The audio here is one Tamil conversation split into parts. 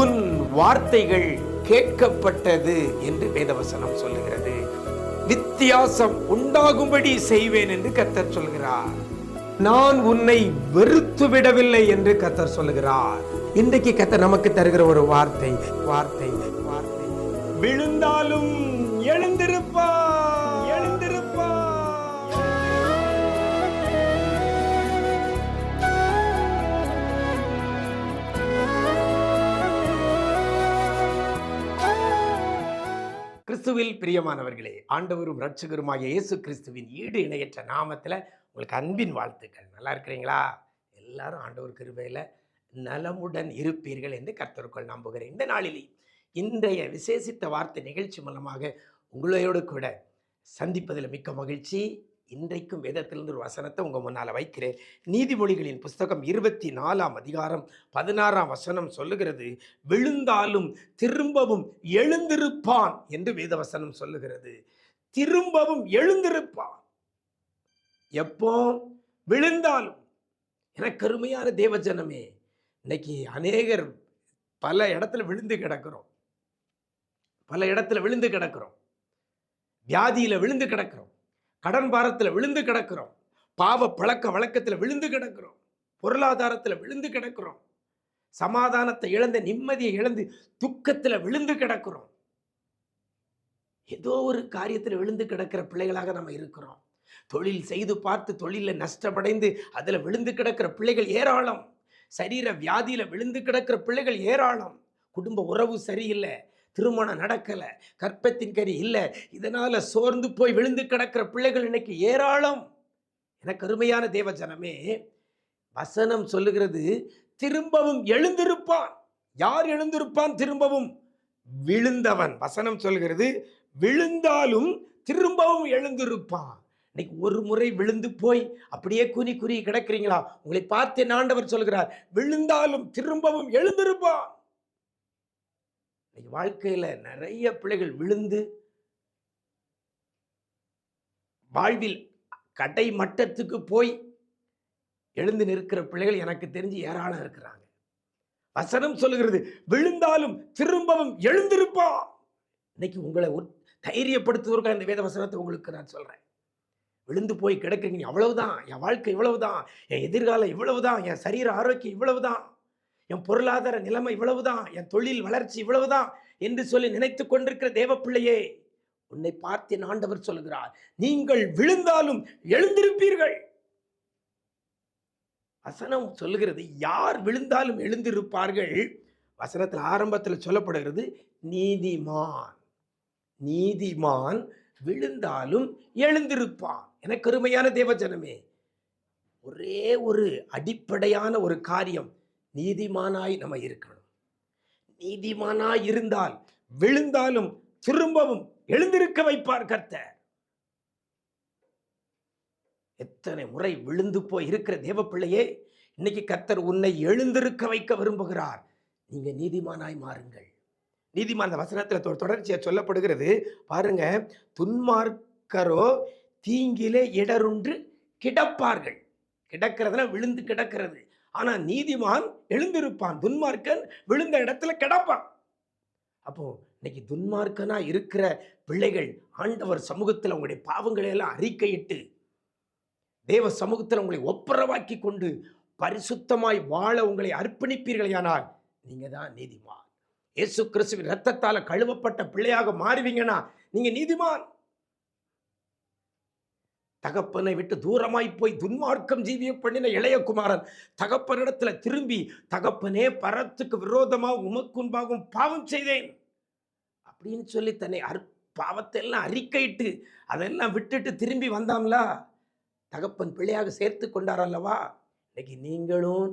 உன் வார்த்தைகள் கேட்கப்பட்டது என்று வேதவசனம் சொல்லுகிறது. வித்தியாசம் உண்டாகும்படி செய்வேன் என்று கத்தர் சொல்கிறார். நான் உன்னை வெறுத்து விடவில்லை என்று கத்தர் சொல்லுகிறார். இன்றைக்கு கத்தர் நமக்கு தருகிற ஒரு வார்த்தை வார்த்தை வார்த்தை. விழுந்தாலும் எழுந்திருப்பா கிறிஸ்துவில் பிரியமானவர்களே ஆண்டவரும் ரட்சகருமாகிய இயேசு கிறிஸ்துவின் ஈடு இணையற்ற நாமத்தில் உங்களுக்கு அன்பின் வாழ்த்துக்கள். நல்லா இருக்கிறீங்களா? எல்லாரும் ஆண்டவர் கிருபையில் நலமுடன் இருப்பீர்கள் என்று கர்த்தருக்குள் நம்புகிறேன். இந்த நாளிலே இன்றைய விசேஷித்த வார்த்தை நிகழ்ச்சி மூலமாக உங்களோடு கூட சந்திப்பதில் மிக்க மகிழ்ச்சி. இன்றைக்கும் வேதத்திலிருந்து ஒரு வசனத்தை உங்கள் முன்னால் வைக்கிறேன். நீதிமொழிகளின் புஸ்தகம் இருபத்தி நாலாம் அதிகாரம் பதினாறாம் வசனம் சொல்லுகிறது விழுந்தாலும் திரும்பவும் எழுந்திருப்பான் என்று வேத வசனம் சொல்லுகிறது. திரும்பவும் எழுந்திருப்பான். எப்போ? விழுந்தாலும். எனக்கு கருமையான தேவஜனமே இன்னைக்கு அநேகர் பல இடத்துல விழுந்து கிடக்கிறோம். பல இடத்துல விழுந்து கிடக்கிறோம். வியாதியில விழுந்து கிடக்கிறோம். கடன் பாரத்தில் விழுந்து கிடக்கிறோம். பாவ பழக்க வழக்கத்தில் விழுந்து கிடக்கிறோம். பொருளாதாரத்தில் விழுந்து கிடக்கிறோம். சமாதானத்தை இழந்த நிம்மதியை இழந்து துக்கத்தில் விழுந்து கிடக்கிறோம். ஏதோ ஒரு காரியத்தில் விழுந்து கிடக்கிற பிள்ளைகளாக நம்ம இருக்கிறோம். தொழில் செய்து பார்த்து தொழிலில் நஷ்டமடைந்து அதில் விழுந்து கிடக்கிற பிள்ளைகள் ஏராளம். சரீர வியாதியில் விழுந்து கிடக்கிற பிள்ளைகள் ஏராளம். குடும்ப உறவு சரியில்லை. திருமணம் நடக்கலை கற்பத்தின் கறி இல்லை. இதனால் சோர்ந்து போய் விழுந்து கிடக்கிற பிள்ளைகள் இன்னைக்கு ஏராளம். எனக்கு அருமையான தேவஜனமே வசனம் சொல்லுகிறது திரும்பவும் எழுந்திருப்பான். யார் எழுந்திருப்பான்? திரும்பவும் விழுந்தவன். வசனம் சொல்கிறது விழுந்தாலும் திரும்பவும் எழுந்திருப்பான். இன்னைக்கு ஒரு முறை விழுந்து போய் அப்படியே குனி குறி கிடக்கிறீங்களா? உங்களை பார்த்து நாண்டவர் ஆண்டவர் சொல்கிறார் விழுந்தாலும் திரும்பவும் எழுந்திருப்பான். இன்னைக்கு வாழ்க்கையில் நிறைய பிள்ளைகள் விழுந்து வாழ்வில் கடை மட்டத்துக்கு போய் எழுந்து நிற்கிற பிள்ளைகள் எனக்கு தெரிஞ்சு ஏராளம் இருக்கிறாங்க. வசனம் சொல்லுகிறது விழுந்தாலும் திரும்பவும் எழுந்திருப்போம் இன்னைக்கு உங்களை தைரியப்படுத்துவர்கள் தைரியப்படுத்துவதற்காக இந்த வேத வசனத்தை உங்களுக்கு நான் சொல்கிறேன் விழுந்து போய் கிடக்குறீங்க அவ்வளவுதான் என் வாழ்க்கை இவ்வளவுதான் என் எதிர்காலம் இவ்வளவுதான் என் சரீர ஆரோக்கியம் இவ்வளவுதான். என் பொருளாதார நிலைமை இவ்வளவுதான் என் தொழில் வளர்ச்சி இவ்வளவுதான் என்று சொல்லி நினைத்து கொண்டிருக்கிற தேவப்பிள்ளையே உன்னை பார்த்து என் ஆண்டவர் சொல்கிறார் நீங்கள் விழுந்தாலும் எழுந்திருப்பீர்கள். வசனம் சொல்லுகிறது யார் விழுந்தாலும் எழுந்திருப்பார்கள். வசனத்தில் ஆரம்பத்தில் சொல்லப்படுகிறது நீதிமான். நீதிமான் விழுந்தாலும் எழுந்திருப்பான். எனக்கு அருமையான தேவஜனமே ஒரே ஒரு அடிப்படையான ஒரு காரியம் நீதிமானாய் நம்ம இருக்கணும். நீதிமானாய் இருந்தால் விழுந்தாலும் திரும்பவும் எழுந்திருக்க வைப்பார் கர்த்தர். எத்தனை முறை விழுந்து போய் இருக்கிற தேவ பிள்ளையே இன்னைக்கு கர்த்தர் உன்னை எழுந்திருக்க வைக்க விரும்புகிறார். நீங்க நீதிமானாய் மாறுங்கள். நீதிமான் வசனத்தில் தொ- சொல்லப்படுகிறது. பாருங்க துன்மார்க்கரோ தீங்கிலே இடருண்டு கிடப்பார்கள். கிடக்கிறதுனா விழுந்து கிடக்கிறது. ஆனால் நீதிமான் எழுந்திருப்பான். துன்மார்க்கன் விழுந்த இடத்துல கிடப்பான். அப்போ இன்னைக்கு துன்மார்க்கனா இருக்கிற பிள்ளைகள் ஆண்டவர் சமூகத்தில் உங்களுடைய பாவங்களை எல்லாம் அறிக்கையிட்டு தேவ சமூகத்தில் உங்களை ஒப்புரவாக்கி கொண்டு பரிசுத்தமாய் வாழ உங்களை அர்ப்பணிப்பீர்களானால் நீங்கள் தான் நீதிமான். இயேசு கிறிஸ்துவின் ரத்தத்தால் கழுவப்பட்ட பிள்ளையாக மாறுவீங்கன்னா நீங்கள் நீதிமான். தகப்பனை விட்டு தூரமாய் போய் துன்மார்க்கம் ஜீவிய பண்ணின இளையகுமாரன் தகப்பனிடத்துல திரும்பி தகப்பனே பரத்துக்கு விரோதமாக உமக்குன்பாகவும் பாவம் செய்தேன். அப்படின்னு சொல்லி தன்னை அற் பாவத்தை எல்லாம் அறிக்கையிட்டு அதெல்லாம் விட்டுட்டு திரும்பி வந்தாம்ல தகப்பன் பிள்ளையாக சேர்த்து கொண்டார் அல்லவா? இன்னைக்கு நீங்களும்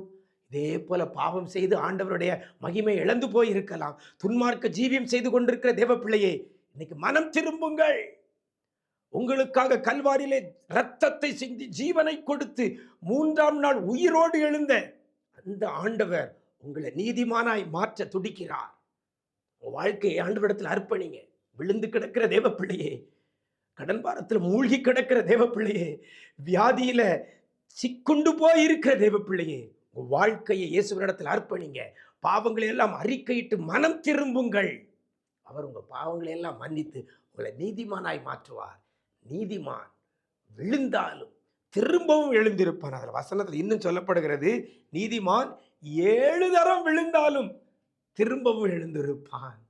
இதே போல பாவம் செய்து ஆண்டவருடைய மகிமை இழந்து போய் இருக்கலாம் துன்மார்க்க ஜீவியம் செய்து கொண்டிருக்கிற தேவ பிள்ளையே இன்னைக்கு மனம் திரும்புங்கள். உங்களுக்காக கல்வாரிலே ரத்தத்தை சிந்தி ஜீவனை கொடுத்து மூன்றாம் நாள் உயிரோடு எழுந்த அந்த ஆண்டவர் உங்களை நீதிமானாய் மாற்ற துடிக்கிறார். உங்கள் வாழ்க்கையை ஆண்டவரிடத்தில் அர்ப்பணிங்க. விழுந்து கிடக்கிற தேவ பிள்ளையே கடன் பாரத்தில் மூழ்கி கிடக்கிற தேவ பிள்ளையே சிக்குண்டு போய் இருக்கிற தேவ பிள்ளையே உங்க வாழ்க்கையை இயேசுவரிடத்தில் அர்ப்பணிங்க. பாவங்களை எல்லாம் அறிக்கையிட்டு மனம் திரும்புங்கள். அவர் உங்கள் பாவங்களை எல்லாம் மன்னித்து உங்களை நீதிமானாய் மாற்றுவார். நீதிமான் விழுந்தாலும் திரும்பவும் எழுந்திருப்பான். அதில் வசனத்தில் இன்னும் சொல்லப்படுகிறது நீதிமான் ஏழு தரம் விழுந்தாலும் திரும்பவும் எழுந்திருப்பான்.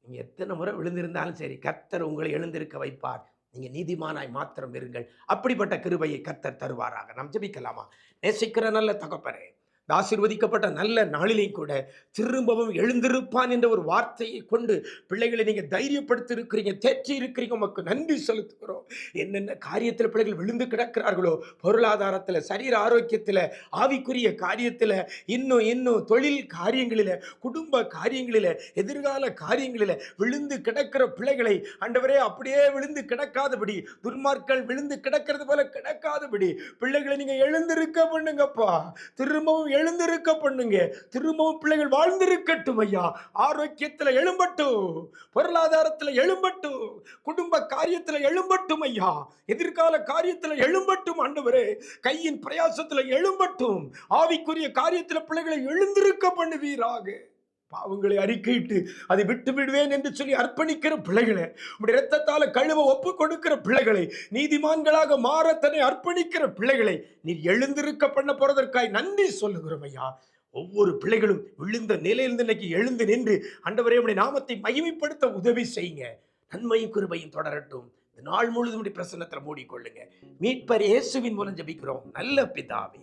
நீங்கள் எத்தனை முறை விழுந்திருந்தாலும் சரி கர்த்தர் உங்களை எழுந்திருக்க வைப்பார். நீங்கள் நீதிமானாய் மாத்திரம் இருங்கள். அப்படிப்பட்ட கிருபையை கர்த்தர் தருவாராக. நாம் ஜெபிக்கலாமா? நேசிக்கிற நல்ல தகப்பனே இந்த ஆசீர்வதிக்கப்பட்ட நல்ல நாளிலையும் கூட திரும்பவும் எழுந்திருப்பான் என்ற ஒரு வார்த்தையை கொண்டு பிள்ளைகளை நீங்க தைரியப்படுத்தி இருக்கிறீங்க தேற்றி இருக்கிறீங்க உமக்கு நன்றி செலுத்துகிறோம். என்னென்ன காரியத்தில் பிள்ளைகள் விழுந்து கிடக்கிறார்களோ பொருளாதாரத்தில் சரீர ஆரோக்கியத்தில் ஆவிக்குரிய காரியத்தில் இன்னும் இன்னும் தொழில் காரியங்களில் குடும்ப காரியங்களில் எதிர்கால காரியங்களில் விழுந்து கிடக்கிற பிள்ளைகளை அண்டவரே அப்படியே விழுந்து கிடக்காதபடி துன்மார்கள் விழுந்து கிடக்கிறது போல கிடக்காதபடி பிள்ளைகளை நீங்க எழுந்திருக்க பண்ணுங்கப்பா. திரும்பவும் எழுந்திருக்க பண்ணுங்க. திரும்பவும் பிள்ளைகள் வாழ்ந்திருக்கட்டும் ஐயா. ஆரோக்கியத்தில் எழும்பட்டும் பொருளாதாரத்தில் எழும்பட்டும் குடும்ப காரியத்தில் எழும்பட்டும் ஐயா. எதிர்கால காரியத்தில் எழும்பட்டும் ஆண்டவரே. கையின் பிரயாசத்தில் எழும்பட்டும். ஆவிக்குரிய காரியத்தில் பிள்ளைகளை எழுந்திருக்க பண்ணுவீராக. பாவங்களை அறிக்கையிட்டு அதை விட்டு விடுவேன் என்று சொல்லி அர்ப்பணிக்கிற பிள்ளைகளை உடைய இரத்தத்தால் கழுவ ஒப்பு கொடுக்கிற பிள்ளைகளை நீதிமான்களாக மாற தன்னை அர்ப்பணிக்கிற பிள்ளைகளை நீர் எழுந்திருக்க பண்ண போறதற்காய் நன்றி சொல்லுகிறோம் ஐயா. ஒவ்வொரு பிள்ளைகளும் விழுந்த நிலையிலிருந்து இன்னைக்கு எழுந்து நின்று அண்டவரே உடைய நாமத்தை மகிமைப்படுத்த உதவி செய்யுங்க. நன்மையும் குருபையும் தொடரட்டும். இந்த நாள் முழுதும் உடைய பிரசன்னத்தில் மூடிக்கொள்ளுங்க. மீட்பர் இயேசுவின் மூலம் ஜபிக்கிறோம். நல்ல பிதாவே.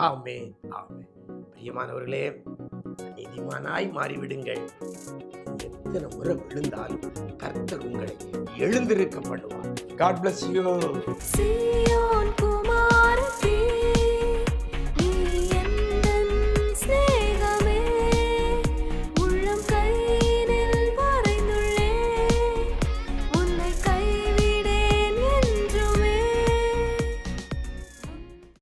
ஆமே ஆமே பிரியமானவர்களே நீதிமானாய் மாறிவிடுங்கள். எத்தனை முறை விழுந்தாலும் கர்த்தர் உங்களை எழுந்திருக்க பண்ணுவார். God bless you. See